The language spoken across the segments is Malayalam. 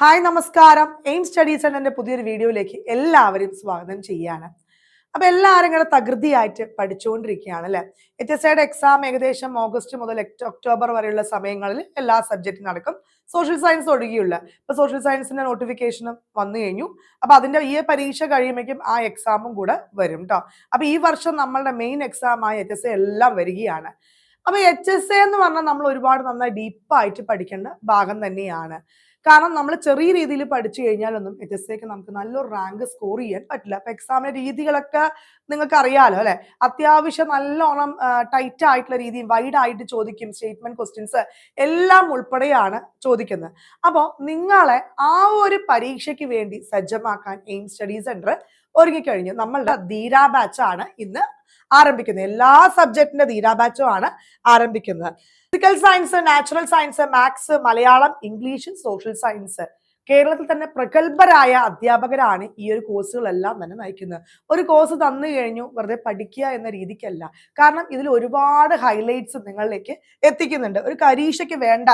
ഹായ് നമസ്കാരം. എയിം സ്റ്റഡീസ് സെന്ററിന്റെ പുതിയൊരു വീഡിയോയിലേക്ക് എല്ലാവരും സ്വാഗതം ചെയ്യാണ്. അപ്പൊ എല്ലാവരും ഇങ്ങനെ തകൃതിയായിട്ട് പഠിച്ചുകൊണ്ടിരിക്കുകയാണ് അല്ലെ? എച്ച് എസ് ഐയുടെ എക്സാം ഏകദേശം ഓഗസ്റ്റ് മുതൽ ഒക്ടോബർ വരെയുള്ള സമയങ്ങളിൽ എല്ലാ സബ്ജക്റ്റും നടക്കും. സോഷ്യൽ സയൻസ് ഒഴികെയുള്ള. ഇപ്പൊ സോഷ്യൽ സയൻസിന്റെ നോട്ടിഫിക്കേഷനും വന്നു കഴിഞ്ഞു. അപ്പൊ അതിന്റെ ഈ പരീക്ഷ കഴിയുമ്പോഴേക്കും ആ എക്സാമും കൂടെ വരും കേട്ടോ അപ്പൊ ഈ വർഷം നമ്മളുടെ മെയിൻ എക്സാം ആയ എച്ച് എസ് ഐ എല്ലാം വരികയാണ്. അപ്പൊ എച്ച് എസ് എ എന്ന് പറഞ്ഞാൽ നമ്മൾ ഒരുപാട് നന്നായി ഡീപ്പായിട്ട് പഠിക്കേണ്ട ഭാഗം തന്നെയാണ്. കാരണം നമ്മൾ ചെറിയ രീതിയിൽ പഠിച്ചു കഴിഞ്ഞാലൊന്നും എച്ച് എസ് എക്ക് നമുക്ക് നല്ലൊരു റാങ്ക് സ്കോർ ചെയ്യാൻ പറ്റില്ല. അപ്പൊ എക്സാമിന്റെ രീതികളൊക്കെ നിങ്ങൾക്ക് അറിയാലോ അല്ലെ? അത്യാവശ്യം നല്ലോണം ടൈറ്റ് ആയിട്ടുള്ള രീതിയും വൈഡ് ആയിട്ട് ചോദിക്കും സ്റ്റേറ്റ്മെന്റ് ക്വസ്റ്റ്യൻസ് എല്ലാം ഉൾപ്പെടെയാണ് ചോദിക്കുന്നത്. അപ്പോൾ നിങ്ങളെ ആ ഒരു പരീക്ഷയ്ക്ക് വേണ്ടി സജ്ജമാക്കാൻ എയിം സ്റ്റഡി സെന്റർ ഒരുങ്ങിക്കഴിഞ്ഞു. നമ്മളുടെ ധീരാ ബാച്ച് ആണ് ഇന്ന് ആരംഭിക്കുന്നത്. എല്ലാ സബ്ജക്റ്റിന്റെ ധീരാ ബാച്ചും ആണ് ആരംഭിക്കുന്നത്. Physical science natural science maths Malayalam English social science കേരളത്തിൽ തന്നെ പ്രഗത്ഭരായ അധ്യാപകരാണ് ഈ ഒരു കോഴ്സുകളെല്ലാം തന്നെ നയിക്കുന്നത്. ഒരു കോഴ്സ് തന്നു കഴിഞ്ഞു വെറുതെ പഠിക്കുക എന്ന രീതിക്കല്ല. കാരണം ഇതിൽ ഒരുപാട് ഹൈലൈറ്റ്സ് നിങ്ങളിലേക്ക് എത്തിക്കുന്നുണ്ട്. ഒരു പരീക്ഷയ്ക്ക് വേണ്ട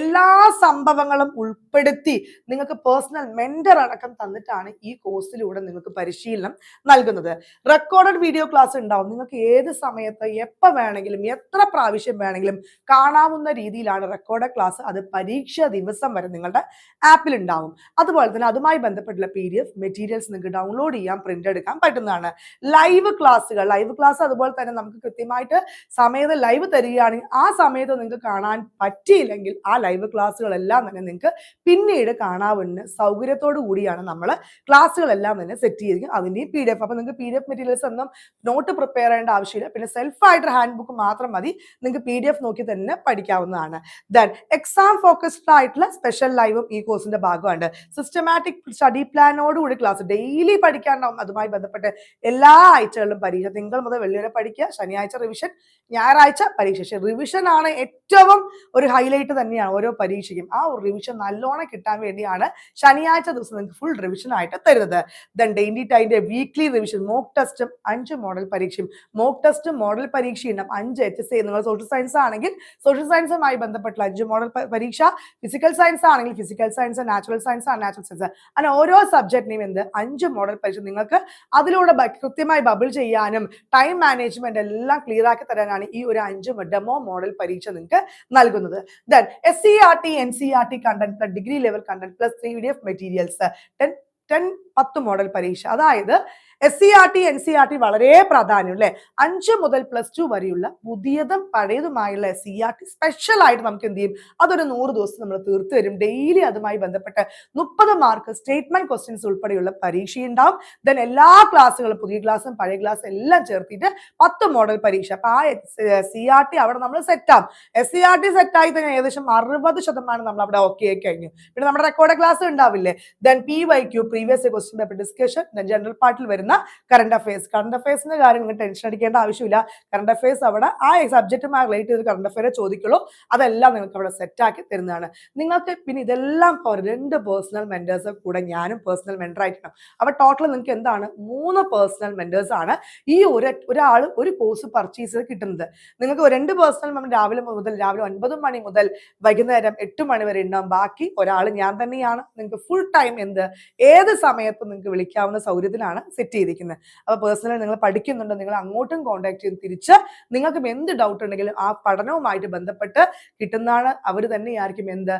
എല്ലാ സംഭവങ്ങളും ഉൾപ്പെടുത്തി നിങ്ങൾക്ക് പേഴ്സണൽ മെന്റർ അടക്കം തന്നിട്ടാണ് ഈ കോഴ്സിലൂടെ നിങ്ങൾക്ക് പരിശീലനം നൽകുന്നത്. റെക്കോർഡഡ് വീഡിയോ ക്ലാസ് ഉണ്ടാവും. നിങ്ങൾക്ക് ഏത് സമയത്ത് എപ്പോൾ വേണമെങ്കിലും എത്ര പ്രാവശ്യം വേണമെങ്കിലും കാണാവുന്ന രീതിയിലാണ് റെക്കോർഡ് ക്ലാസ് അത് പരീക്ഷ ദിവസം വരെ നിങ്ങളുടെ ആപ്പിൽ ഉണ്ടാവും. അതുപോലെ തന്നെ അതുമായി ബന്ധപ്പെട്ടുള്ള പി മെറ്റീരിയൽസ് നിങ്ങൾക്ക് ഡൗൺലോഡ് ചെയ്യാം പ്രിന്റ് എടുക്കാൻ പറ്റുന്നതാണ്. ലൈവ് ക്ലാസ്സുകൾ ലൈവ് ക്ലാസ് അതുപോലെ തന്നെ നമുക്ക് കൃത്യമായിട്ട് സമയത്ത് ലൈവ് തരികയാണെങ്കിൽ ആ സമയത്ത് നിങ്ങൾക്ക് കാണാൻ പറ്റിയില്ലെങ്കിൽ ആ ലൈവ് ക്ലാസ്സുകളെല്ലാം തന്നെ നിങ്ങൾക്ക് പിന്നീട് കാണാവുന്ന സൗകര്യത്തോടു കൂടിയാണ് നമ്മൾ ക്ലാസ്സുകളെല്ലാം തന്നെ സെറ്റ് ചെയ്തിരിക്കും അതിന്റെയും പി ഡി എഫ് അപ്പോൾ നിങ്ങൾക്ക് പി ഡി എഫ് മെറ്റീരിയൽസ് ഒന്നും നോട്ട് പ്രിപ്പയർ ചെയ്യേണ്ട ആവശ്യമില്ല. പിന്നെ സെൽഫായിട്ട് ഹാൻഡ് ബുക്ക് മാത്രം മതി. നിങ്ങൾക്ക് പി ഡി എഫ് നോക്കി തന്നെ പഠിക്കാവുന്നതാണ്. ദെൻ എക്സാം ഫോക്കസ്ഡ് ആയിട്ടുള്ള സ്പെഷ്യൽ ലൈവും ഈ കോഴ്സിന്റെ ഭാഗമുണ്ട്. സിസ്റ്റമാറ്റിക് സ്റ്റഡി പ്ലാനോടുകൂടി ക്ലാസ് ഡെയിലി പഠിക്കാനുണ്ടാവും അതുമായി ബന്ധപ്പെട്ട് എല്ലാ ആഴ്ചകളിലും പരീക്ഷ തിങ്കൾ മുതൽ വെള്ളി വരെ പഠിക്കുക ശനിയാഴ്ച റിവിഷൻ ഞായറാഴ്ച പരീക്ഷ. പക്ഷേ റിവിഷൻ ആണ് ഏറ്റവും ഒരു ഹൈലൈറ്റ് തന്നെയാണ് ഓരോ പരീക്ഷയ്ക്കും. ആ ഒരു റിവിഷൻ നല്ലോണം കിട്ടാൻ വേണ്ടിയാണ് ശനിയാഴ്ച ദിവസം നിങ്ങൾക്ക് ഫുൾ റിവിഷൻ ആയിട്ട് തരുന്നത്. ദെൻ ഡെയിലി ടൈമിന്റെ വീക്ക്ലി റിവിഷൻ മോക്ക് ടെസ്റ്റും അഞ്ച് മോഡൽ പരീക്ഷയും. മോക്ക് ടെസ്റ്റും മോഡൽ പരീക്ഷയും അഞ്ച് എച്ച് എസ് നിങ്ങൾ സോഷ്യൽ സയൻസ് ആണെങ്കിൽ സോഷ്യൽ സയൻസുമായി ബന്ധപ്പെട്ടുള്ള അഞ്ച് മോഡൽ പരീക്ഷ. ഫിസിക്കൽ സയൻസ് ആണെങ്കിൽ ഫിസിക്കൽ സയൻസ് നാച്ചുറൽ സയൻസ് ആണ് നാച്ചുറൽ സയൻസ് അങ്ങനെ ഓരോ സബ്ജക്റ്റിനെയും എന്ത്? അഞ്ച് മോഡൽ പരീക്ഷ നിങ്ങൾക്ക് അതിലൂടെ കൃത്യമായി ബബിൾ ചെയ്യാനും ടൈം മാനേജ്മെന്റ് എല്ലാം ക്ലിയർ ആക്കി തരാനാണ് ഈ ഒരു അഞ്ച് ഡെമോ മോഡൽ പരീക്ഷ നിങ്ങൾക്ക് നൽകുന്നത്. Then S C R T N C R T content plus degree level content plus three D F materials ten ten പത്ത് മോഡൽ പരീക്ഷ. അതായത് S C R T N C R T വളരെ പ്രാധാന്യം അല്ലെ അഞ്ച് മുതൽ പ്ലസ് ടു വരെയുള്ള പുതിയതും പഴയതുമായുള്ള S C R T special ആയിട്ട് നമുക്ക് എന്ത് ചെയ്യും? അതൊരു നൂറ് ദിവസം നമ്മൾ തീർത്തു തരും ഡെയിലി അതുമായി ബന്ധപ്പെട്ട് മുപ്പത് മാർക്ക് സ്റ്റേറ്റ്മെന്റ് ക്വസ്റ്റ്യൻസ് ഉൾപ്പെടെയുള്ള പരീക്ഷ ഉണ്ടാവും. ദെൻ എല്ലാ ക്ലാസ്സുകളും പുതിയ ക്ലാസ്സും പഴയ ക്ലാസ് എല്ലാം ചേർത്തിട്ട് പത്ത് മോഡൽ പരീക്ഷ. അപ്പൊ ആ സി ആർ ടി അവിടെ നമ്മൾ set S C R T set ആയി തന്നെ ഏകദേശം അറുപത് ശതമാനം നമ്മൾ അവിടെ ഓക്കെ ആയി കഴിഞ്ഞു. പിന്നെ നമ്മുടെ റെക്കോർഡ് ക്ലാസ് ഉണ്ടാവില്ലേ? Then P Y Q previous question paper discussion then general പാർട്ടിൽ വരുന്ന കറണ്ട് അഫയേഴ്സ് കറണ്ട് അഫയേഴ്സിന്റെ കാര്യം നിങ്ങൾ ടെൻഷൻ അടിക്കേണ്ട ആവശ്യമില്ല. കറണ്ട് അഫയേഴ്സ് അവിടെ ആ സബ്ജക്റ്റുമായി റിലേറ്റ് ചെയ്ത് കറണ്ട് അഫയർ ചോദിക്കുള്ളൂ. അതെല്ലാം നിങ്ങൾക്ക് അവിടെ സെറ്റ് ആക്കി തരുന്നതാണ്. നിങ്ങൾക്ക് പിന്നെ ഇതെല്ലാം രണ്ട് പേഴ്സണൽ മെന്റേഴ്സ് കൂടെ ഞാനും പേഴ്സണൽ മെന്റർ ആയിരിക്കണം അപ്പൊ ടോട്ടൽ നിങ്ങൾക്ക് എന്താണ്? മൂന്ന് പേഴ്സണൽ മെന്റേഴ്സ് ആണ് ഈ ഒരു ഒരാൾ ഒരു കോഴ്സ് പർച്ചേസ് ചെയ്ത് കിട്ടുന്നത്. നിങ്ങൾക്ക് രണ്ട് പേഴ്സണൽ മെമ്പർ രാവിലെ മുതൽ രാവിലെ ഒൻപത് മണി മുതൽ വൈകുന്നേരം എട്ട് മണി വരെ ഉണ്ടാവും. ബാക്കി ഒരാൾ ഞാൻ തന്നെയാണ്. നിങ്ങൾക്ക് ഫുൾ ടൈം എന്ത്? ഏത് സമയത്തും നിങ്ങൾക്ക് വിളിക്കാവുന്ന സൗകര്യത്തിലാണ് സെറ്റ് ചെയ്തിരിക്കുന്നത്. അപ്പോൾ പേഴ്സണലി നിങ്ങൾ പഠിക്കുന്നുണ്ട് നിങ്ങൾ അങ്ങോട്ടും കോൺടാക്ട് ചെയ്ത് തിരിച്ച് നിങ്ങൾക്ക് എന്ത് ഡൗട്ട് ഉണ്ടെങ്കിലും ആ പഠനവുമായിട്ട് ബന്ധപ്പെട്ട് കിട്ടുന്നതാണ് അവർ തന്നെയായിരിക്കും എന്ത്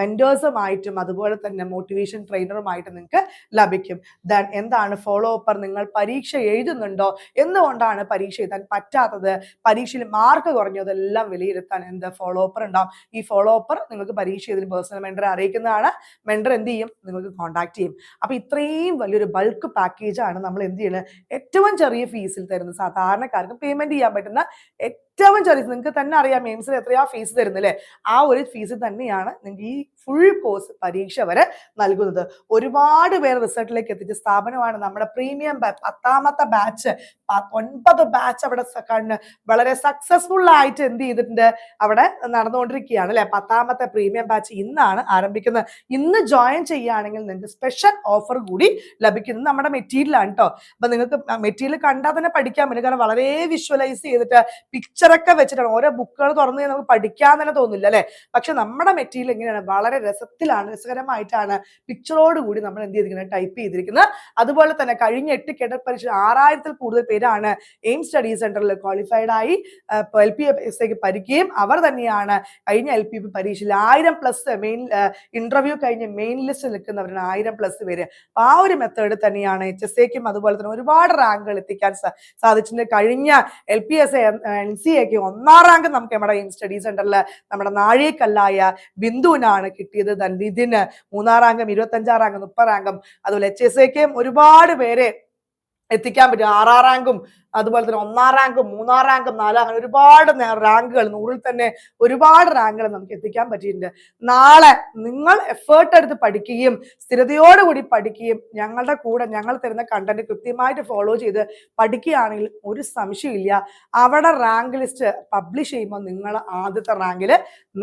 മെന്റേഴ്സുമായിട്ടും അതുപോലെ തന്നെ മോട്ടിവേഷൻ ട്രെയിനറുമായിട്ട് നിങ്ങൾക്ക് ലഭിക്കും. ദൻ എന്താണ് ഫോളോ അപ്പർ നിങ്ങൾ പരീക്ഷ എഴുതുന്നുണ്ടോ എന്തുകൊണ്ടാണ് പരീക്ഷ എഴുതാൻ പറ്റാത്തത് പരീക്ഷയിൽ മാർക്ക് കുറഞ്ഞതെല്ലാം വിലയിരുത്താൻ എന്ത് ഫോളോ അപ്പർ ഉണ്ടാവും. ഈ ഫോളോ അപ്പർ നിങ്ങൾക്ക് പരീക്ഷ എഴുതി പേഴ്സണൽ മെന്ററെ അറിയിക്കുന്നതാണ്. മെന്റർ എന്ത് ചെയ്യും? നിങ്ങൾക്ക് കോൺടാക്ട് ചെയ്യും. അപ്പൊ ഇത്രയും വലിയൊരു ബൾക്ക് പാക്കേജാണ് നമ്മൾ എന്ത് ചെയ്യുന്നത് ഏറ്റവും ചെറിയ ഫീസിൽ തരുന്നത്. സാധാരണക്കാർക്ക് പേയ്മെന്റ് ചെയ്യാൻ പറ്റുന്ന ഏറ്റവും ചെറിയ നിങ്ങൾക്ക് തന്നെ അറിയാം എയിംസിൽ എത്രയാ ഫീസ് തരുന്നില്ലേ? ആ ഒരു ഫീസ് തന്നെയാണ് നിങ്ങൾക്ക് ഈ ഫുൾ കോഴ്സ് പരീക്ഷ വരെ നൽകുന്നത്. ഒരുപാട് പേർ റിസൾട്ടിലേക്ക് എത്തിച്ച സ്ഥാപനമാണ് നമ്മുടെ പ്രീമിയം പത്താമത്തെ ബാച്ച് ഒൻപത് ബാച്ച് അവിടെ കണ്ണ് വളരെ സക്സസ്ഫുൾ ആയിട്ട് എന്ത് ചെയ്തിട്ടുണ്ട്? അവിടെ നടന്നുകൊണ്ടിരിക്കുകയാണ് അല്ലെ? പത്താമത്തെ പ്രീമിയം ബാച്ച് ഇന്നാണ് ആരംഭിക്കുന്നത്. ഇന്ന് ജോയിൻ ചെയ്യുകയാണെങ്കിൽ നിങ്ങൾക്ക് സ്പെഷ്യൽ ഓഫർ കൂടി ലഭിക്കുന്നത് നമ്മുടെ മെറ്റീരിയലാണ് കേട്ടോ അപ്പൊ നിങ്ങൾക്ക് മെറ്റീരിയൽ കണ്ടാൽ തന്നെ പഠിക്കാൻ പറ്റും. കാരണം വളരെ വിഷ്വലൈസ് ചെയ്തിട്ട് പിക്ചർ പിക്ചറൊക്കെ വെച്ചിട്ടാണ്. ഓരോ ബുക്കുകൾ തുറന്ന് നമുക്ക് പഠിക്കാൻ തന്നെ തോന്നില്ല അല്ലെ? പക്ഷെ നമ്മുടെ മെറ്റീരിയൽ എങ്ങനെയാണ്? വളരെ രസത്തിലാണ് രസകരമായിട്ടാണ് പിക്ചറോട് കൂടി നമ്മൾ എന്ത് ചെയ്തിരിക്കുന്നത്? ടൈപ്പ് ചെയ്തിരിക്കുന്നത്. അതുപോലെ തന്നെ കഴിഞ്ഞ എട്ട് കേഡറ്റ് പരീക്ഷ ആറായിരത്തിൽ കൂടുതൽ പേരാണ് എയിം സ്റ്റഡി സെന്ററിൽ ക്വാളിഫൈഡ് ആയി. എൽ പി എസ് എക്ക് പഠിക്കുകയും അവർ തന്നെയാണ് കഴിഞ്ഞ എൽ പി പരീക്ഷയിൽ ആയിരം പ്ലസ് മെയിൻ ഇന്റർവ്യൂ കഴിഞ്ഞ് മെയിൻ ലിസ്റ്റ് നിൽക്കുന്നവരാണ് ആയിരം പ്ലസ് പേര്. ആ ഒരു മെത്തേഡ് തന്നെയാണ് എച്ച് എസ് എക്കും അതുപോലെ തന്നെ ഒരുപാട് റാങ്കുകൾ എത്തിക്കാൻ സാധിച്ചിട്ടുണ്ട്. കഴിഞ്ഞ L P S N C എക്ക് ഒന്നാം റാങ്ക് നമുക്ക് നമ്മുടെ സ്റ്റഡി സെന്ററിൽ നമ്മുടെ നാഴികക്കല്ലായ ബിന്ദുവിനാണ് കിട്ടിയത് നിതിന് മൂന്നാം റാങ്കും ഇരുപത്തഞ്ചാം റാങ്കും മുപ്പത് റാങ്കും. അതുപോലെ എച്ച് എസ് എക്കും ഒരുപാട് പേരെ എത്തിക്കാൻ പറ്റും. ആറാം റാങ്കും അതുപോലെ തന്നെ ഒന്നാം റാങ്ക് മൂന്നാം റാങ്ക് നാലാം അങ്ങനെ ഒരുപാട് റാങ്കുകൾ നൂറിൽ തന്നെ ഒരുപാട് റാങ്കുകൾ നമുക്ക് എത്തിക്കാൻ പറ്റിയിട്ടുണ്ട്. നാളെ നിങ്ങൾ എഫേർട്ട് എടുത്ത് പഠിക്കുകയും സ്ഥിരതയോടുകൂടി പഠിക്കുകയും ഞങ്ങളുടെ കൂടെ ഞങ്ങൾ തരുന്ന കണ്ടന്റ് കൃത്യമായിട്ട് ഫോളോ ചെയ്ത് പഠിക്കുകയാണെങ്കിൽ ഒരു സംശയമില്ല അവിടെ റാങ്ക് ലിസ്റ്റ് പബ്ലിഷ് ചെയ്യുമ്പോൾ നിങ്ങൾ ആദ്യത്തെ റാങ്കിൽ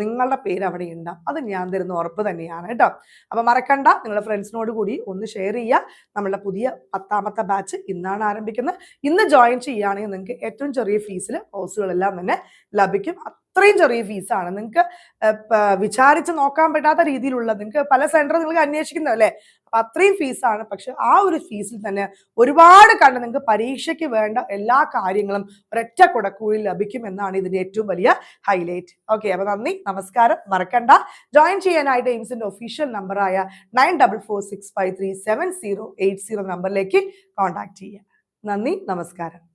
നിങ്ങളുടെ പേര് അവിടെ ഉണ്ടാവും അത് ഞാൻ തരുന്ന ഉറപ്പ് തന്നെയാണ് കേട്ടോ. അപ്പൊ മറക്കണ്ട നിങ്ങളുടെ ഫ്രണ്ട്സിനോട് കൂടി ഒന്ന് ഷെയർ ചെയ്യുക. നമ്മളുടെ പുതിയ പത്താമത്തെ ബാച്ച് ഇന്നാണ് ആരംഭിക്കുന്നത്. ഇന്ന് ജോയിൻ ചെയ്യുകയാണെങ്കിൽ നിങ്ങൾക്ക് ഏറ്റവും ചെറിയ ഫീസിൽ കോഴ്സുകളെല്ലാം തന്നെ ലഭിക്കും. അത്രയും ചെറിയ ഫീസാണ് നിങ്ങൾക്ക് വിചാരിച്ച് നോക്കാൻ പറ്റാത്ത രീതിയിലുള്ള നിങ്ങൾക്ക് പല സെന്റർ നിങ്ങൾക്ക് അന്വേഷിക്കുന്നതല്ലേ അല്ലേ? അത്രയും ഫീസാണ് പക്ഷെ ആ ഒരു ഫീസിൽ തന്നെ ഒരുപാട് കണ്ട് നിങ്ങൾക്ക് പരീക്ഷയ്ക്ക് വേണ്ട എല്ലാ കാര്യങ്ങളും ഒരൊറ്റ കുടക്കൂടിൽ ലഭിക്കും എന്നാണ് ഇതിന്റെ ഏറ്റവും വലിയ ഹൈലൈറ്റ് ഓക്കെ അപ്പൊ നന്ദി നമസ്കാരം. മറക്കണ്ട. ജോയിൻ ചെയ്യാനായിട്ട് എയിംസിന്റെ ഒഫീഷ്യൽ നമ്പറായ nine double four six five three seven zero eight zero നമ്പറിലേക്ക് കോൺടാക്ട് ചെയ്യുക. നന്ദി നമസ്കാരം.